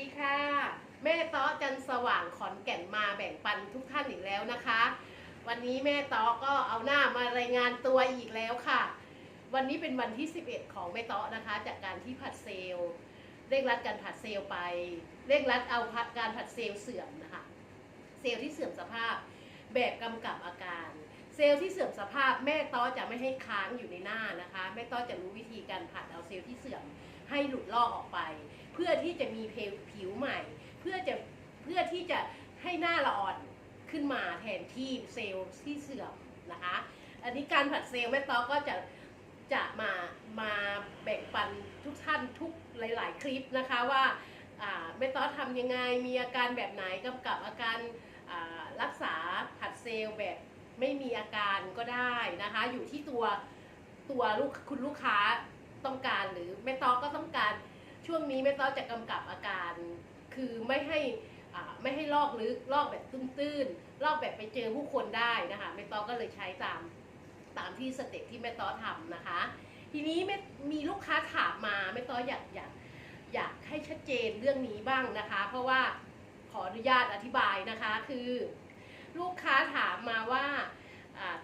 ดีค่ะ แม่ต้อจันสว่างขอนแก่นมาแบ่งปันทุกท่านอีกแล้วนะคะ วันนี้แม่ต้อก็เอาหน้ามารายงานตัวอีกแล้วค่ะ วันนี้เป็นวันที่ 11 ของแม่ต้อนะคะ จากการที่ผัดเซลเร่งรัดการผัดเซลไป เร่งรัดเอาพัดการผัดเซลเสื่อมนะคะเซลที่เสื่อมสภาพแบบกำกับอาการ เซลที่เสื่อมสภาพแม่ต้อจะไม่ให้ค้างอยู่ในหน้านะคะ แม่ต้อจะรู้วิธีการผัดเอาเซลที่เสื่อมให้หลุดลอกออกไป พื่อที่จะมีผิวใหม่ เพื่อจะเพื่อที่จะให้หน้าละอ่อนขึ้นมาแทนที่เซลล์ที่เสื่อมนะคะ อันนี้การผัดเซลล์แม่ต้อก็จะจะมามาแบ่งปันทุกท่านทุกหลาย ๆ คลิปนะคะว่าแม่ต้อทำยังไงมีอาการแบบไหนกำกับอาการรักษาผัดเซลล์แบบไม่มีอาการก็ได้นะคะ อยู่ที่ตัวตัวลูกคุณลูกค้าต้องการหรือแม่ต้อก็ต้องการ ช่วงนี้แม่ต้อจะกำกับอาการ คือไม่ให้ไม่ให้ลอกลึกลอกแบบตื้นๆลอกแบบไปเจอผู้คนได้นะคะแม่ต้อก็เลยใช้ตามตามที่สเต็ปที่แม่ต้อทำนะคะ ทีนี้แม่มีลูกค้าถามมาแม่ต้ออยากอยากอยากให้ชัดเจนเรื่องนี้บ้างนะคะ เพราะว่าขออนุญาตอธิบายนะคะคือ ลูกค้าถามมาว่า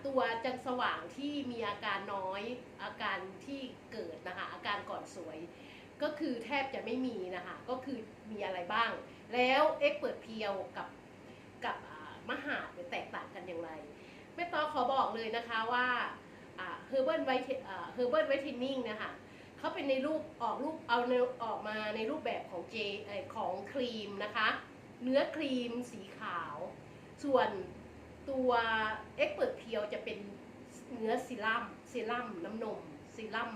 ตัวจันสว่างที่มีอาการน้อยอาการที่เกิดนะคะอาการก่อนสวย ก็คือแทบจะไม่มีนะคะ ก็คือมีอะไรบ้าง แล้วเอ็กเปิดเพียวกับกับมหาเนี่ยแตกต่างกันอย่างไรแม่ต้อขอบอกเลยนะคะว่าเฮอร์เบิร์ตไวท์เฮอร์เบิร์ตไวท์เทนนิ่งนะคะเขาเป็นในรูปออกรูปเอาออกมาในรูปแบบของเจของครีมนะคะ เนื้อครีมสีขาว ส่วนตัวเอ็กเปิดเพียวจะเป็นเนื้อซีรั่มซีรั่มน้ำนมซีรั่ม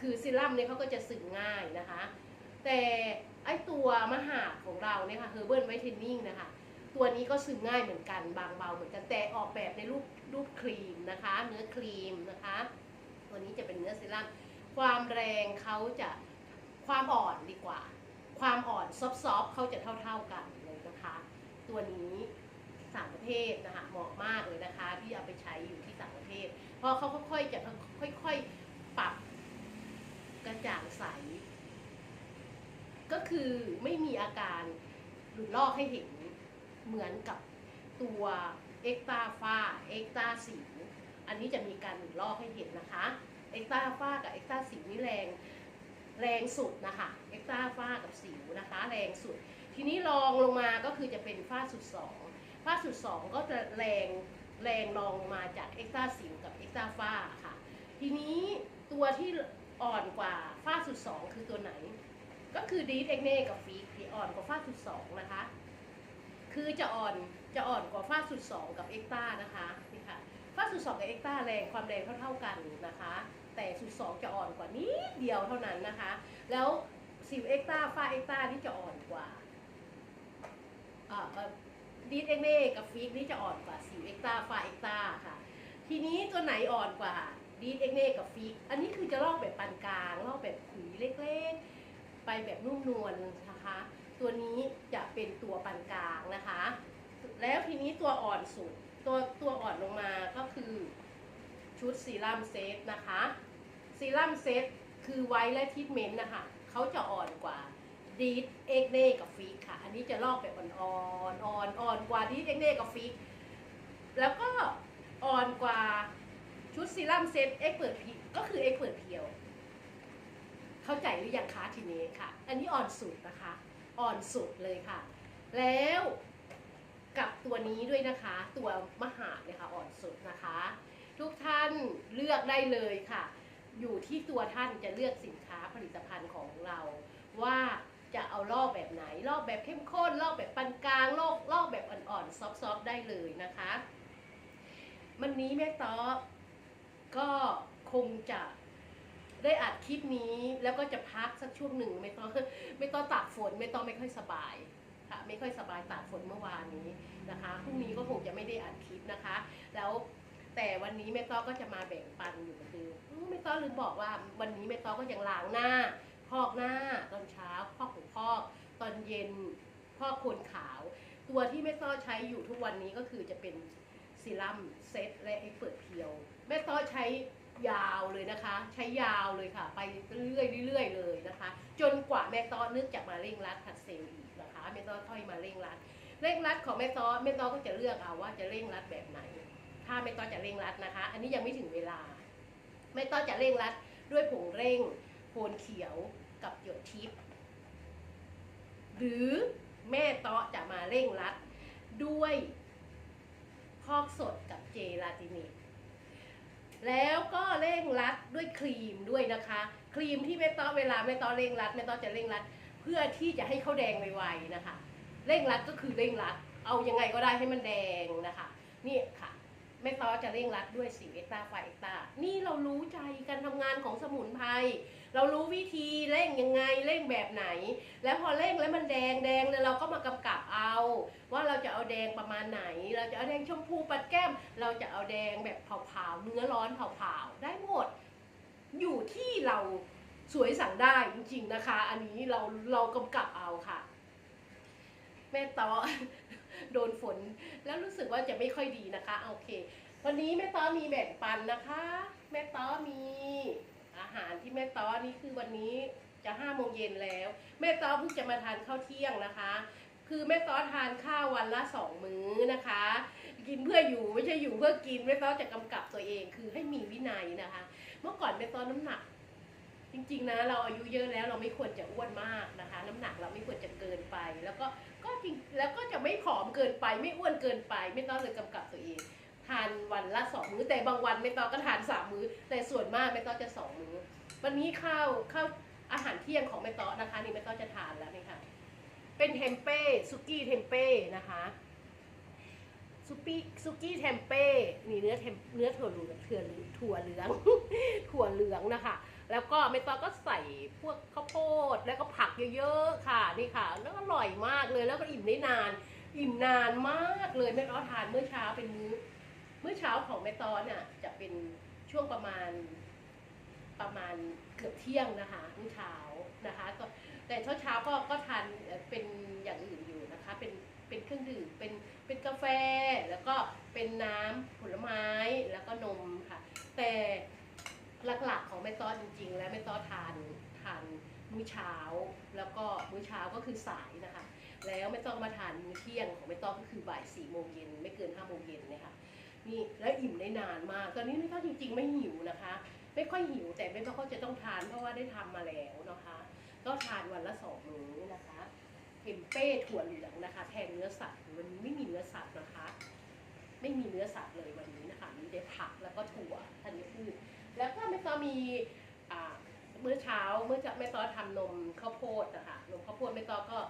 คือซีรั่มเนี่ยเขาก็จะสึงง่ายนะคะ แต่ไอตัวมหาของเราเนี่ยค่ะเฮอร์เบิร์ตไวท์เทนนิ่งนะคะตัวนี้ก็สึงง่ายเหมือนกันบางเบาเหมือนกันแต่ออกแบบในรูปรูปครีมนะคะ เนื้อครีมนะคะ ตัวนี้จะเป็นเนื้อซีรั่มความแรงเขาจะความอ่อนดีกว่า ความอ่อนซอฟต์ๆเขาจะเท่า ๆกันเลยนะคะ ตัวนี้ต่างประเทศนะคะเหมาะมากเลยนะคะ ที่เอาไปใช้อยู่ที่ต่างประเทศ เพราะเขาค่อยๆจะค่อยๆปรับ กระจ่าง ใส ก็คือไม่มีอาการหลุดลอกให้เห็นเหมือนกับตัวเอ็กตาฟ้าเอ็กตาสิวอันนี้จะมีการหลุดลอกให้เห็นนะคะเอ็กตาฟ้ากับเอ็กตาสิวนี่แรงแรงสุดนะคะเอ็กตาฟ้ากับสิวนะคะ แรงสุด ทีนี้รองลงมาก็คือจะเป็นฟ้าสุดสองฟ้าสุดสองก็จะแรงแรงรองลงมาจากเอ็กตาสิวกับเอ็กตาฟ้าค่ะ ทีนี้ตัวที่ อ่อนกว่าฟ้าสุดสองคือตัวไหน ก็คือดีเอ็กเน่กับฟีกที่อ่อนกว่าฟ้าสุดสองนะคะ คือจะอ่อนจะอ่อนกว่าฟ้าสุดสองกับเอ็กต้านะคะนี่ค่ะฟ้าสุดสองกับเอ็กต้าแรงความแรงเท่าๆกันนะคะ แต่สุดสองจะอ่อนกว่านิดเดียวเท่านั้นนะคะ แล้วสิวเอ็กต้าฟ้าเอ็กต้านี่จะอ่อนกว่าอ่าดีเอ็กเน่กับฟีกนี่จะอ่อนกว่าสิวเอ็กต้าฟ้าเอ็กต้าค่ะ ทีนี้ตัวไหนอ่อนกว่า ดีดเอ็กเน่กับฟีกอันนี้คือจะลอกแบบปานกลางลอกแบบขุยเล็กๆ ไปแบบนุ่มนวลนะคะ ตัวนี้จะเป็นตัวปานกลางนะคะ แล้วทีนี้ตัวอ่อนสุด ตัวตัวอ่อนลงมาก็คือชุดซีรัมเซตนะคะซีรัมเซตคือไวท์และทิทเมนต์นะคะเขาจะอ่อนกว่าดีดเอ็กเน่กับฟีกค่ะ อันนี้จะลอกแบบอ่อนๆอ่อนอ่อนกว่าดีดเอ็กเน่กับฟีกแล้วก็อ่อนกว่า ซีรั่มเซตเอ็กเปิดพีก็คือเอ็กเปิดเพียว เข้าใจหรือยังคะทีนี้ค่ะ อันนี้อ่อนสุดนะคะ อ่อนสุดเลยค่ะ แล้วกับตัวนี้ด้วยนะคะ ตัวมหาเนี่ยค่ะอ่อนสุดนะคะ ทุกท่านเลือกได้เลยค่ะ อยู่ที่ตัวท่านจะเลือกสินค้าผลิตภัณฑ์ของเรา ว่าจะเอาลอกแบบไหนลอกแบบเข้มข้นลอกแบบปานกลางลอกลอกแบบอ่อนๆซอฟๆได้เลยนะคะ วันนี้แม่ต๊อ ก็คงจะได้อัดคลิปนี้แล้วก็จะพักสักช่วงหนึ่งไม่ต้องไม่ต้องตากฝนไม่ต้องไม่ค่อยสบายค่ะไม่ค่อยสบายตากฝนเมื่อวานนี้นะคะพรุ่งนี้ก็คงจะไม่ได้อัดคลิปนะคะ แล้วแต่วันนี้แม่ต้อก็จะมาแบ่งปันอยู่เหมือนเดิมแม่ต้อลืมบอกว่าวันนี้แม่ต้อก็ยังล้างหน้า พอกหน้าตอนเช้าพอกหัวพอก ตอนเย็นพอกโคนขาว ตัวที่แม่ต้อใช้อยู่ทุกวันนี้ก็คือจะเป็นซีรั่มเซตและไอ้เปิดเพียว แม่ต้อใช้ยาวเลยนะคะ ใช้ยาวเลยค่ะ ไปเรื่อยๆเรื่อยเลยนะคะ จนกว่าแม่ต้อนึกจะมาเร่งรัดผัดเซลล์อีกนะคะแม่ต้อค่อยมาเร่งรัดเร่งรัดของแม่ต้อแม่ต้อก็จะเลือกเอาว่าจะเร่งรัดแบบไหน ถ้าแม่ต้อจะเร่งรัดนะคะ อันนี้ยังไม่ถึงเวลาแม่ต้อจะเร่งรัดด้วยผงเร่งโพนเขียวกับหยดทิพย์หรือแม่ต้อจะมาเร่งรัดด้วยพอกสดกับเจลาติเนต แล้วก็เร่งรัดด้วยครีมด้วยนะคะ ครีมที่แม่ต้อเวลาแม่ต้อเร่งรัดแม่ต้อจะเร่งรัด เพื่อที่จะให้เขาแดงไวๆนะคะ เร่งรัดก็คือเร่งรัด เอายังไงก็ได้ให้มันแดงนะคะ นี่ค่ะแม่ต้อจะเร่งรัดด้วยสีเอตตาไฟเอตตานี่เรารู้ใจการทำงานของสมุนไพร เรารู้วิธีเร่งยังไงเร่งแบบไหน แล้วพอเร่งแล้วมันแดงแดงแล้วเราก็มากำกับเอา ว่าเราจะเอาแดงประมาณไหน เราจะเอาแดงชมพูปัดแก้ม เราจะเอาแดงแบบเผาๆเนื้อร้อนเผาๆได้หมด อยู่ที่เราสวยสั่งได้จริง ๆนะคะ อันนี้เราเรากำกับเอาค่ะ แม่ต้อโดนฝนแล้วรู้สึกว่าจะไม่ค่อยดีนะคะโอเค วันนี้แม่ต้อมีแบ่งปันนะคะ แม่ต้อมี หารที่แม่ต้อนี่คือวันนี้จะห้าโมงเย็นแล้ว แม่ต้อเพิ่งจะมาทานข้าวเที่ยงนะคะ คือแม่ต้อทานข้าววันละสองมื้อนะคะ กินเพื่ออยู่ไม่ใช่อยู่เพื่อกินแม่ต้อจะกำกับตัวเองคือให้มีวินัยนะคะ เมื่อก่อนแม่ต้อน้ำหนัก จริงๆนะเราอายุเยอะแล้วเราไม่ควรจะอ้วนมากนะคะ น้ำหนักเราไม่ควรจะเกินไป แล้วก็ก็จริงแล้วก็จะไม่ผอมเกินไป ไม่อ้วนเกินไปไม่ต้องเลยกำกับตัวเอง ทานวันละสองมื้อแต่บางวันไม่ต้องก็ทานสามมื้อ แต่ส่วนมากไม่ต้องจะสองมื้อ วันนี้ข้าวข้าวอาหารเที่ยงของแม่ต้อนะคะ นี่แม่ต้อจะทานแล้วนี่ค่ะ เป็นเทมเป้ซุกี้เทมเป้นะคะซุปี้ซุกี้เทมเป้นี่เนื้อเทมเนื้อถั่วเหลืองถั่วเหลืองถั่วเหลืองถั่วเหลืองนะคะ แล้วก็เมตอก็ใส่พวกข้าวโพดแล้วก็ผักเยอะๆค่ะนี่ค่ะ แล้วก็อร่อยมากเลยแล้วก็อิ่มได้นาน อิ่มนานมากเลยแม่ต้อทานเมื่อเช้าเป็นมื้อ เมื่อเช้าของแม่ต้อเนี่ยจะเป็นช่วงประมาณประมาณเกือบเที่ยงนะคะมื้อเช้านะคะก็แต่เช้าเช้าก็ก็ทานเป็นอย่างอื่นอยู่นะคะเป็นเป็นเครื่องดื่มเป็นเป็นกาแฟแล้วก็เป็นน้ำผลไม้แล้วก็นมค่ะ แต่หลักๆของแม่ต้อจริง ๆ แล้วแม่ต้อทานทานมื้อเช้า แล้วก็มื้อเช้าก็คือสายนะคะ แล้วไม่ต้องมาทานมื้อเที่ยงของไม่ต้องก็คือบ่ายสี่โมงเย็นไม่เกินห้าโมงเย็นเนยคะ นี่แล้วอิ่มได้นานมาก ตอนนี้ไม่ต้องจริงๆไม่หิวนะคะ ไม่ค่อยหิวแต่ไม่ต้องก็จะต้องทานเพราะว่าได้ทำมาแล้วนะคะ ก็ทานวันละสองมื้อนะคะเห็นเป้ถั่วเหลืองนะคะ แทนเนื้อสัตว์วันนี้ไม่มีเนื้อสัตว์นะคะ ไม่มีเนื้อสัตว์เลยวันนี้นะคะมีแต่ผักแล้วก็ถั่วธัญพืชแล้วก็ไม่ต้องมีอ่ามื้อเช้าเมื่อจะไม่ต้องทำนมข้าวโพดนะคะนมข้าวโพดไม่ต้องก็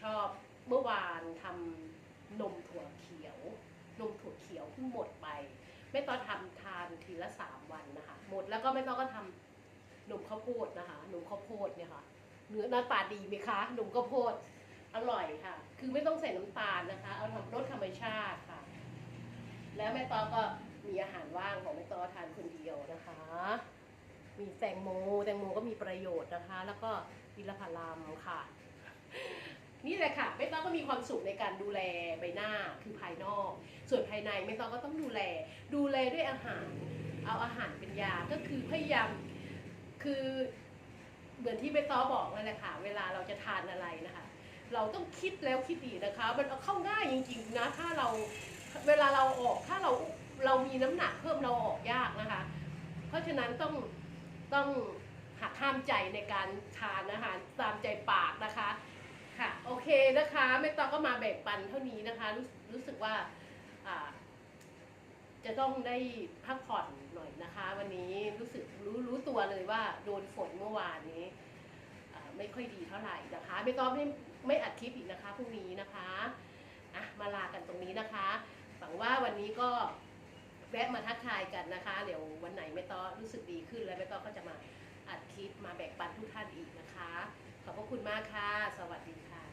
ชอบเมื่อวานทำนมถั่วเขียว นมถั่วเขียวเพิ่งหมด ไม่ต้องทำทานทีละสามวันนะคะ หมดแล้วก็ไม่ต้องก็ทำนมข้าวโพดนะคะนมข้าวโพดเนี่ยค่ะ เนื้อหน้าตาดีไหมคะนมข้าวโพดอร่อยค่ะ คือไม่ต้องใส่น้ำตาลนะคะ เอาทำรสธรรมชาติค่ะ แล้วแม่ตอก็มีอาหารว่างของแม่ตอทานคนเดียวนะคะ มีแตงโมแตงโมก็มีประโยชน์นะคะ แล้วก็อินทผลัมค่ะ นี่แหละค่ะแม่ตอก็มีความสุขในการดูแลใบหน้าคือภายนอก ส่วนภายในแม่ตอก็ต้องดูแล ดูแลด้วยอาหาร เอาอาหารเป็นยาก็คือพยายามคือเหมือนที่แม่ตอบอกนั่นแหละค่ะ เวลาเราจะทานอะไรนะคะ เราต้องคิดแล้วคิดอีกนะคะ มันเอาเข้าง่ายจริงๆนะถ้าเราเวลาเราออกถ้าเราเรามีน้ำหนักเพิ่มเราออกยากนะคะ เพราะฉะนั้นต้องต้องหักห้ามใจในการทานอาหารตามใจปาก เคนะคะแม่ต้องก็มาแบ่งปันเท่านี้นะคะ รู้รู้สึกว่าอ่าจะต้องได้พักผ่อนหน่อยนะคะ วันนี้รู้สึกรู้รู้ตัวเลยว่าโดนฝนเมื่อวานนี้ไม่ค่อยดีเท่าไหร่นะคะไม่ต้องไม่ไม่อัดคลิปอีกนะคะพรุ่งนี้นะคะอะมาลากันตรงนี้นะคะหวังว่าวันนี้ก็แวะมาทักทายกันนะคะ เดี๋ยววันไหนไม่ต้อรู้สึกดีขึ้นแล้วไม่ต้อก็จะมาอัดคลิปมาแบ่งปันทุกท่านอีกนะคะ ขอบพระคุณมากค่ะ สวัสดีค่ะ